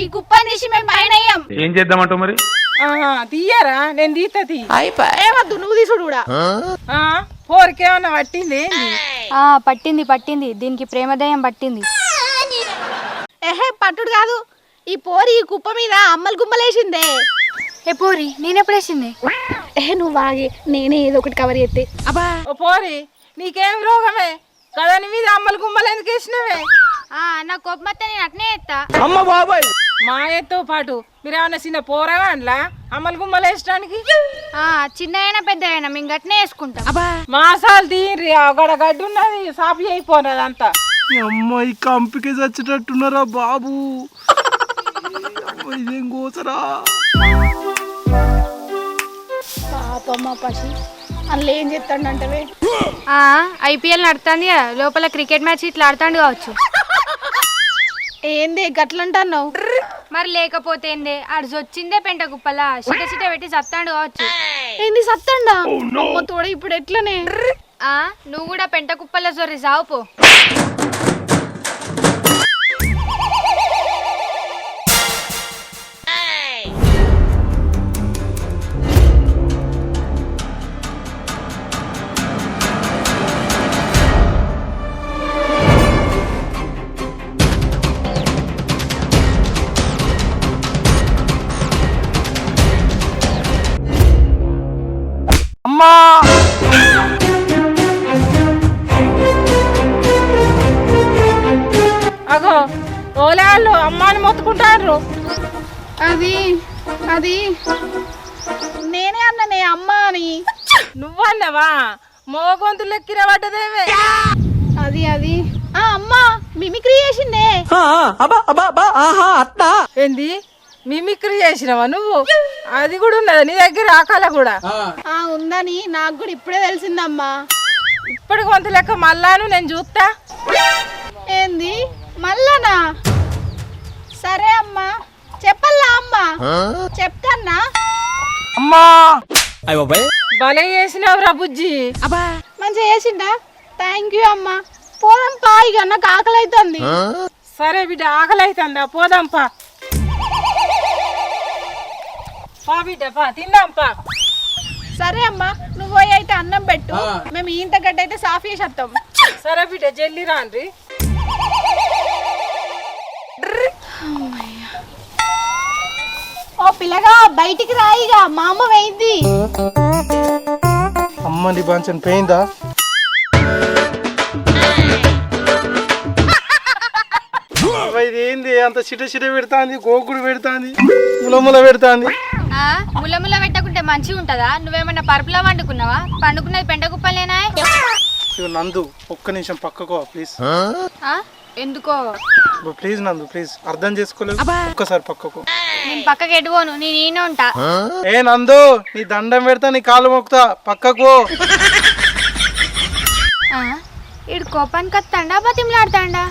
ఈ కుప్పని తీసి మేము పైన వేయం. ఏం చేద్దామంటావు మరి? ఆహా, తీయరా? నేను తీత తీ. ఏమద్దు నువ్వు తీసుడు కూడా. ఆ, పోరికేమన్నా పట్టింది ఏంది? ఆ పట్టింది పట్టింది. దీనికి ప్రేమదయం పట్టింది. ఏహే పట్టుడు కాదు. ఈ పోరి ఈ కుప్ప మీద అమ్మలు గుమ్మలేసిందే. ఏ పోరి నేనెప్పుడేసింది? ఏ నువ్వు వాగి నేనే ఏదో ఒకటి కవర్ చేస్తే అబ్బా ఓ పోరి నీకేం రోగమే? కదా నీ మీద అమ్మలు గుమ్మలు ఎందుకు వేసినవే? ఆ నా కోపం వస్తే నేను అట్నే ఎత్తా మా ఎత్తో పాటు మీరేమన్నా చిన్న పోరగాండ్లా అమ్మలు గుమ్మలు వేసడానికి? ఆ చిన్న అయినా పెద్ద అయినా మేము గట్నే వేసుకుంటాం. మాసాలు తీయండి అక్కడ గడ్డి ఉన్నది సాపి అయిపోయినది అంతా. అమ్మాయి కంపికి చచ్చేటట్టున్నారా బాబు? ఇదేం కోసరా? పాపమ్మ పసి అందులో ఏం చెప్తాడంటవే ఆ ఐపీఎల్ నడుతుంది లోపల క్రికెట్ మ్యాచ్ ఇట్లా ఆడుతాండు కావచ్చు. ఏంది గట్లంటున్నావు? మరి లేకపోతే ఏందే ఆడు వచ్చిందే పెంట కుప్పలా. చిట చిట పెట్టి చత్తాండు కావచ్చు. ఏంది సత్తండా? అమ్మ తోడ ఇప్పుడు ఎట్లనే? ఆ నువ్వు కూడా పెంట కుప్పల్లో జొర్రి సావు మొత్తుకుంటారు అది అది. నేనే అన్ననే అమ్మ అని. నువ్వన్నవా? మోగొంతు పడ్డదేమే అది అది. ఆ అమ్మ మిమిక్రీ చేసిందే. ఏంది? మిమిక్రీ చేసినవా నువ్వు? అది కూడా ఉన్నది? నీ దగ్గర ఆకాల కూడా? ఆ. ఉందని నాకు కూడా ఇప్పుడే తెలిసిందమ్మా. ఇప్పటి కొంత లెక్క మళ్ళాను నేను చూస్తా ఏంది? మళ్ళానా సరే అమ్మా. చెప్పల్లా అమ్మా? చెప్తాన్నా? అమ్మా! భలే చేసినావురా బుజ్జి. అబ్బా. మంచిగా చేసిండా? థ్యాంక్ యూ అమ్మా. పోదాం పాయిగా నాకు ఆకలి అవుతుంది సరే బిడ్డ ఆకలి అవుతుందా పోదాం పా. పా బిడ్డ పా తిందాం పా. సరే అమ్మా నువ్వు పోయి అయితే అన్నం పెట్టు. మేము ఇంత గడ్డ అయితే సాఫ్ చేసి వస్తాం సరే బిడ్డ జల్లి రాండ్రి. ఓ పిల్లగా బయటికి రాయిగా మా అమ్మ వేయింది. అమ్మ నీ బాంచన్ పోయిందా ఇది ఏంది? అంత చిట చిట పెడతాంది గోకుడు పెడతాంది ములముల పెడతాంది. ముల్ల పెట్టకుంటే మంచిగా ఉంటదా? నువ్వేమన్నా పరుపులో వండుకున్నావా? పండుకున్నది పెంట కుప్పలేనా ఇగో నందు ఒక్క నిమిషం పక్కకో ప్లీజ్. ఆ? ఎందుకో? ప్లీజ్ నందు ప్లీజ్. అర్థం చేసుకోలేదు. ఒక్కసారి పక్కకు. నేను పక్కకి ఎటుపోను నేను ఈయన ఉంటా. ఏ నందు నీ దండం పెడతా నీ కాలు మొక్కుతా. పక్కకు ఆ, ఈడు కోపానికి వస్తాడా బతిమలాడతాడా?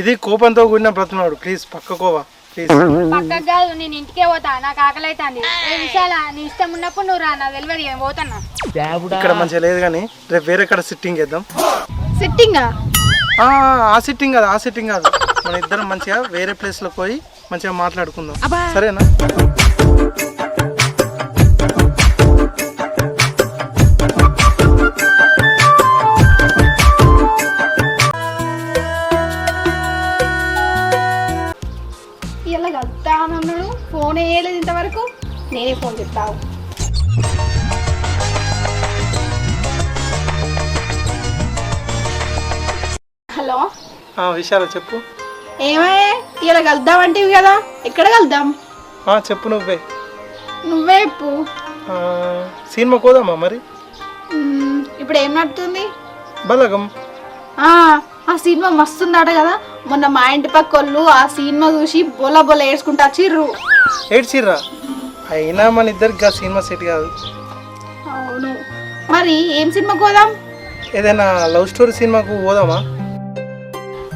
ఇది కోపంతో కూడిన బ్రతున్నాడు ప్లీజ్ పక్కకోవా ప్లీజ్. పక్కకు కాదు నేను ఇంటికే పోతా. నాకు ఆకలి అవుతుంది ఏ నీ ఇష్టం ఉన్నప్పుడు నువ్వు రా నా తెలియదు ఏం పోతున్నా. ఇక్కడ మంచిగా లేదు కానీ రేపు వేరే కడ సిట్టింగ్ వేద్దాం సిట్టింగా ఆ, సిట్టింగ్ కాదు ఆ సిట్టింగ్ కాదు. మన ఇద్దరం మంచిగా వేరే ప్లేస్లో పోయి మంచిగా మాట్లాడుకుందాం. సరేనా? ఇలా కలుతానన్నాడు ఫోన్ వేయలేదు ఇంతవరకు. నేనే ఫోన్ చెప్తావు విశాల చెప్పు. ఏమయ్యే ఇలా కలుద్దామంటివి కదా? ఎక్కడ కలుద్దాం? ఆ, చెప్పు నువ్వే. నువ్వే చెప్పు. ఆ, సినిమా కోదామా మరి? ఇప్పుడు ఏం నడుతుంది? బలగం. ఆ ఆ సినిమా మస్తుందట కదా? మొన్న మా ఇంటి పక్క వాళ్ళు ఆ సినిమా చూసి బొల బొల వేసుకుంటా చిర్రు ఏడ్చిర్రా? అయినా మన ఇద్దరికి ఆ సినిమా సెట్ కాదు. అవును. మరి ఏం సినిమా పోదాం? ఏదైనా లవ్ స్టోరీ సినిమాకు పోదామా?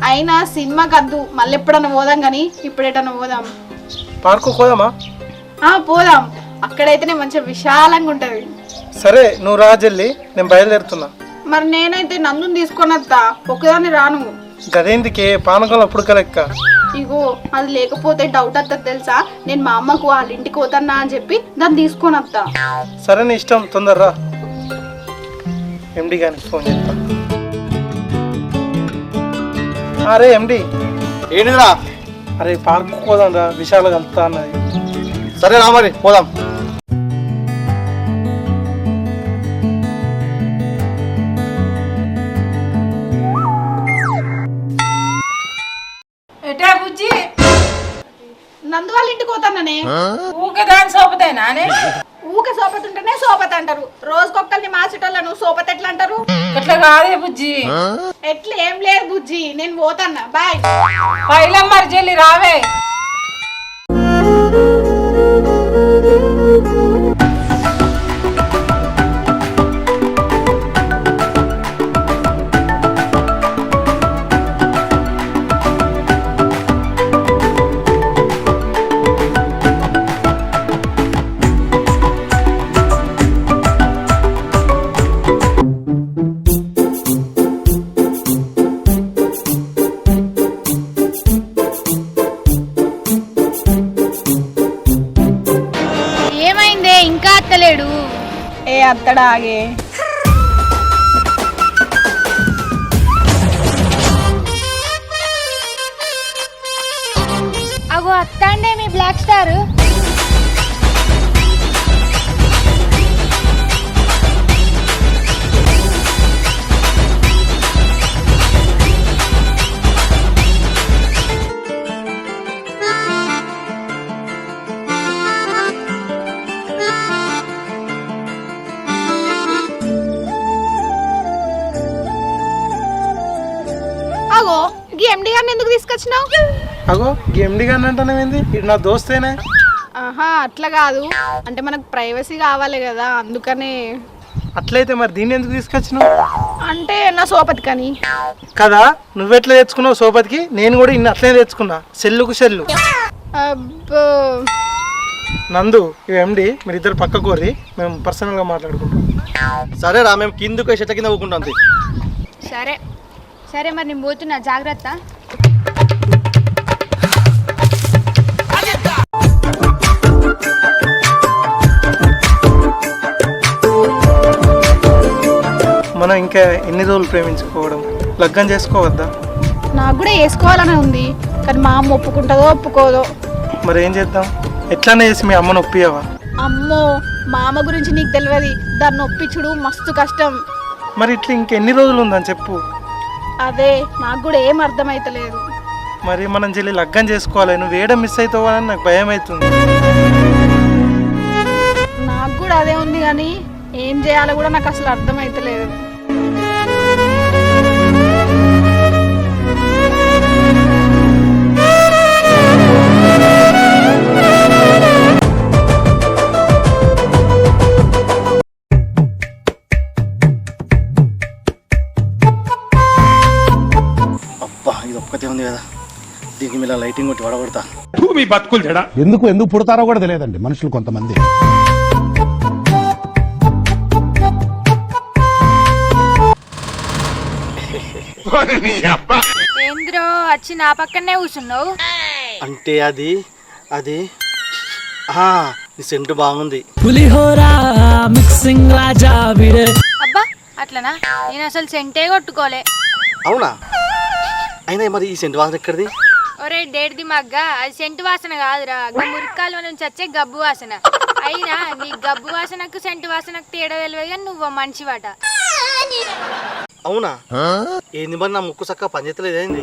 అయినా సినిమా కద్దు. మళ్ళీ ఎప్పుడన్నా పోదాం కానీ ఇప్పుడేటన్నా పోదాం. పార్కు పోదామా? ఆ పోదాం. అక్కడైతేనే మంచిగా విశాలంగా ఉంటది. సరే నువ్వు రా జల్లి. నేను బయలుదేరుతున్నా. మరి నేనైతే నందుని తీసుకొని వస్తా. ఒకదాన్ని రాను. గదేందుకే? పానకం అప్పుడు కలెక్క ఇగో అది లేకపోతే డౌట్ వస్తుంది తెలుసా? నేను మా అమ్మకు వాళ్ళ ఇంటికి పోతానా అని చెప్పి దాన్ని తీసుకొని వస్తా. సరే నీ ఇష్టం. తొందరరా ఎండి గారికి ఫోన్ చేస్తా. అరే ఎండి ఏంటిదిరా? అరే పార్క్ పోదాం రా విశాల కలుతా అన్నది. సరే రా మరి పోదాం. ఎటా బుజ్జి? నందు వాళ్ళ ఇంటికి పోతాననే. ఊకే దాని సోపతేనా ఊకే సోపతి ఉంటేనే సోపతి అంటారు. రోజుకొక్కరిని మార్చేటోళ్ళను సోపతి ఎట్లా అంటారు ఇట్లా కాదే బుజ్జి. ఎట్లా? ఏం లేదు బుజ్జి. నేను పోతాన్నా. బాయ్. పైలం మరి చెల్లి రావే ఏ అత్తడాగే. అగో అత్తండే మీ బ్లాక్ స్టార్. ఈ ఎండి గారిని ఎందుకు తీసుకొచ్చినావు? అగో ఎండి గారిని అంటానేమైంది ఇది నా దోస్తేనే? ఆహా అట్లా కాదు. అంటే మనకు ప్రైవసీ కావాలి కదా అందుకనే. అట్లయితే మరి దీన్ని ఎందుకు తీసుకొచ్చినావు? అంటే నా సోపతి కానీ కదా నువ్వెట్లా తెచ్చుకున్నావు సోపతికి? నేను కూడా ఇన్ని అట్లనే తెచ్చుకున్నా. సెల్లుకు సెల్లు. అబ్బో. నందు ఇవి ఎండి మీరు ఇద్దరు పక్క కోరి మేము పర్సనల్గా మాట్లాడుకుంటాం. సరే రా మేము కిందకు చెట్ల కింద ఊకుంటాం. సరే. సరే మరి నేను పోతున్నా జాగ్రత్త. మనం ఇంకా ఎన్ని రోజులు ప్రేమించుకోవడం? లగ్గం చేసుకోవద్దా? నాకు కూడా వేసుకోవాలని ఉంది కానీ మా అమ్మ ఒప్పుకుంటుందో ఒప్పుకోదో. మరి ఏం చేద్దాం? ఎట్లానే చేసి మీ అమ్మను ఒప్పియవా? అమ్మో మా అమ్మ గురించి నీకు తెలియదు. దాన్ని ఒప్పించుడు మస్తు కష్టం. మరి ఇట్లా ఇంకెన్ని రోజులు ఉందని చెప్పు. అదే నాకు కూడా ఏం అర్థమైతలేదు. మరి మనం చెల్లి లగ్గం చేసుకోవాలి నువ్వు ఏడ మిస్ అవుతావా అని నాకు భయం అవుతుంది నాకు కూడా అదే ఉంది కానీ ఏం చేయాలో కూడా నాకు అసలు అర్థమైతలేదు. లైటింగ్ కొట్టి వడగొడతా. ఎందుకు ఎందుకు పుడతారో కూడా తెలియదండి మనుషులు కొంతమంది. ఏంద్రో వచ్చి నా పక్కనే కూర్చున్నావు? అంటే అది అది ఆ, నీ సెంటు బాగుంది. అబ్బా అట్లనా? నేను అసలు సెంటే కొట్టుకోలే. అవునా? అయినా మరి ఈ సెంటు వాసన ఎక్కడిది? ఒరే డేడ్ది మగ్గ. అది సెంటు వాసన కాదురా. మురికాలు నుంచి వచ్చే గబ్బు వాసన. అయినా నీ గబ్బు వాసనకు సెంటు వాసనకు తేడా తెలివే కానీ నువ్వు మనిషివాట. అవునా? ఏంది మరి నా ముక్కు చక్క పనిచేస్తలేదు ఏంది?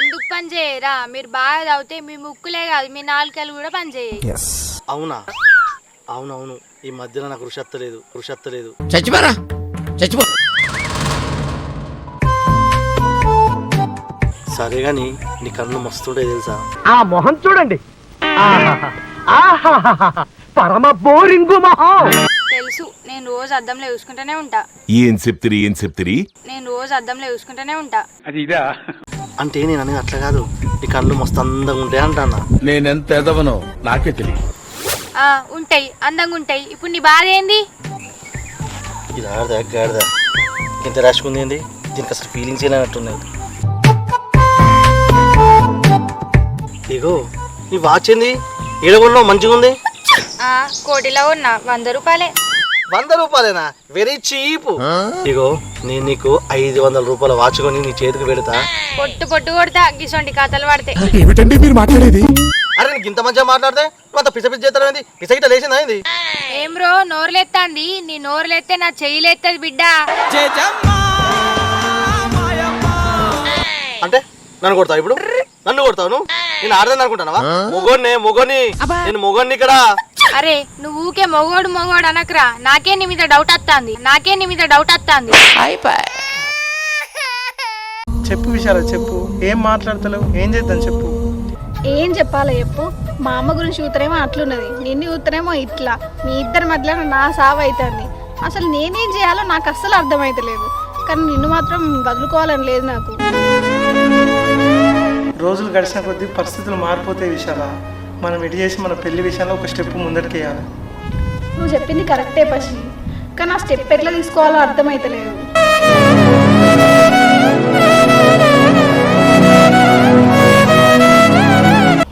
ఎందుకు పని చేయరా? మీరు బాగా తాగితే మీ ముక్కులే కాదు మీ నాలుకలు కూడా పని చేయి అవునా? అవునవును. ఈ మధ్యలో నాకు రుషి ఎత్తలేదు రుషి ఎత్తలేదు చచ్చిపోరా. చచ్చిపో. సరే గాని నీ కన్ను మస్తుండే తెలుసా? ఆ మొహం చూడండి. పరమ బోరింగు మొహం. తెలుసు నేను రోజు అద్దంలో చూసుకుంటూనే ఉంటా. ఏం చెప్తిరి ఏం చెప్తిరి? నేను రోజు అద్దంలో చూసుకుంటూనే ఉంటా. అంటే నేను అనేది అట్లా కాదు. నీ కళ్ళు మస్తు అందంగా ఉంటాయి అంటానా నేనెంత ఎదవనో నాకే తెలియదు ఆ ఉంటాయి అందంగా ఉంటాయి. ఇప్పుడు నీ బాధ ఏంది? ఇది ఆడదా గాడిదా? ఇంత రాసుకుంది ఏంది? దీనికి అసలు ఫీలింగ్స్ లేనట్టున్నాయి ఇగో నీ వాచ్ ఏంది? ఏడగొన్నావు మంచిగా ఉంది? ఆ కోటిలో ఉన్నా వంద రూపాయలే. వంద రూపాయలేనా? వెరీ చీప్ ఇగో నేను నీకు ఐదు వందల రూపాయల వాచ్ కొని నీ చేతికి పెడతా. పొట్టు పొట్టు కొడతా గిసొంటి కథలు పడితే. ఏమిటండి మీరు మాట్లాడేది? అరే నీకు ఇంత మంచిగా మాట్లాడితే నువ్వు అంత పిస పిస చేస్తాను ఏంది? పిస గిట్ట లేచిందా ఏంది? ఏం బ్రో నోరులేత్తాంది. నీ నోరులేస్తే నా చెయ్యిలేత్తది బిడ్డ. అంటే నన్ను కొడతావు ఇప్పుడు? నన్ను కొడతావు నువ్వు? నేను ఆడదని అనుకుంటానవా? మొగోడిని మొగోని నేను మొగోడిని ఇక్కడ. అరే నువ్వు ఊకే మొగోడు మొగోడు అనకరా. నాకే నీ మీద డౌట్ వస్తాంది. నాకే నీ మీద డౌట్ వస్తాంది. చెప్పు విశాల చెప్పు. ఏం మాట్లాడతలేవు? ఏం చేద్దాం చెప్పు? ఏం చెప్పాలి చెప్పు. మా అమ్మ గురించి చూతరేమో అట్లున్నది. నిన్ను చూతరేమో ఇట్లా. మీ ఇద్దరి మధ్యలో నా సావు అవుతుంది అసలు నేనేం చేయాలో నాకు అస్సలు అర్థమైతలేదు. కానీ నిన్ను మాత్రం వదులుకోవాలని లేదు నాకు. రోజులు గడిచిన కొద్దీ పరిస్థితులు మారిపోతాయి విశాల మనం ఎటు చేసి మన పెళ్ళి విషయంలో ఒక స్టెప్ ముందరికి వేయాలి నువ్వు చెప్పింది కరెక్టే పసి కానీ ఆ స్టెప్ ఎట్లా తీసుకోవాలో అర్థమైతలేదు.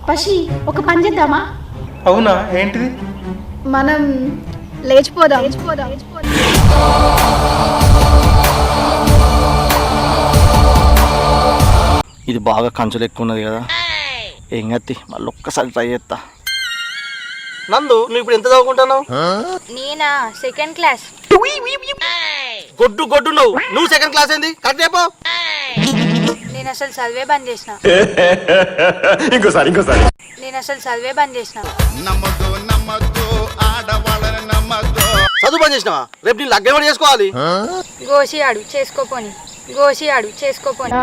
పసి ఒక పని చేద్దామా? అవునా? ఏంటిది? మనం లేచిపోదాం లేచిపోదాం. ఇది బాగా కంచులు ఎక్కువ ఉన్నది కదా. ఏం గత్తి మళ్ళీ ఒక్కసారి ట్రై చేస్తా నందు నువ్వు ఇప్పుడు ఎంత చదువుకుంటున్నావు? నేనా? సెకండ్ క్లాస్ గొడ్డు గొడ్డు నువ్వు నువ్వు సెకండ్ క్లాస్ ఏంది? కరెక్ట్ చెప్పు నేను అసలు చదివే బంద్ చేసిన. ఇంకోసారి ఇంకోసారి. నేను అసలు చదివే బంద్ చేసిన. చదువు పని చేసినావా? రేపు నేను లగ్గం కూడా చేసుకోవాలి గోసి ఆడు చేసుకోపోని గోసి ఆడు చేసుకోపోని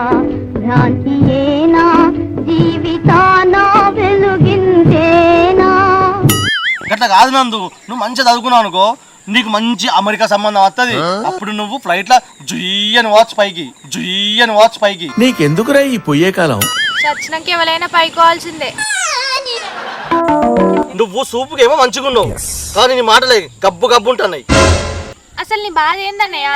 గట్లా కాదు నందు నువ్వు మంచిగా చదువుకున్నావు అనుకో నీకు మంచి అమెరికా సంబంధం వస్తుంది అప్పుడు నువ్వు ఫ్లైట్లో జుయ్యని వాచ్ పైకి జుయ్యని వాచ్ పైకి. నీకెందుకురా ఈ పొయ్యే కాలం? చచ్చినాక ఎవరైనా పైకోవాల్సిందే. నువ్వు సూపుకి ఏమో మంచిగా ఉన్నావు కానీ నీ మాటలే గబ్బు గబ్బు ఉంటున్నాయి. అసలు నీ బాధ ఏందన్నయ్య?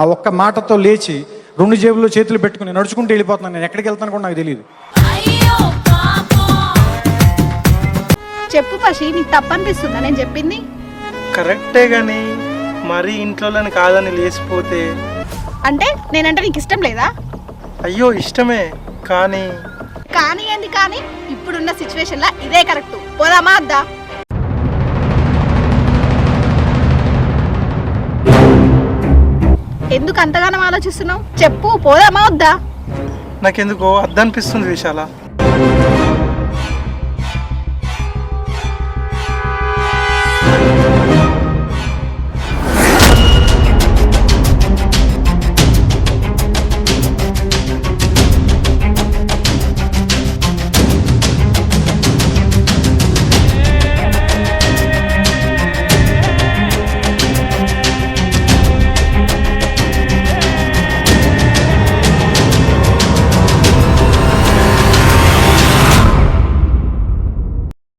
ఆ ఒక్క మాటతో లేచి రెండు జేబుల్లో చేతులు పెట్టుకుని నడుచుకుంటూ వెళ్ళిపోతున్నాను. నేను ఎక్కడికి వెళ్తాను కూడా నాకు తెలియదు చెప్పు పసి నీకు తప్పనిపిస్తుందా? నేను చెప్పింది. కరెక్టే కానీ మరీ ఇంట్లోని కాదని లేచిపోతే? అంటే నేనంటే నీకు ఇష్టం లేదా? అయ్యో ఇష్టమే. కానీ? కానీ ఏంది కానీ? ఇప్పుడున్న సిచ్యువేషన్ లా ఇదే కరెక్ట్. పోదామా అద్దా? ఎందుకు అంతగానం ఆలోచిస్తున్నావు? చెప్పు పోదామా వద్దా? నాకెందుకో అద్దనిపిస్తుంది విశాల.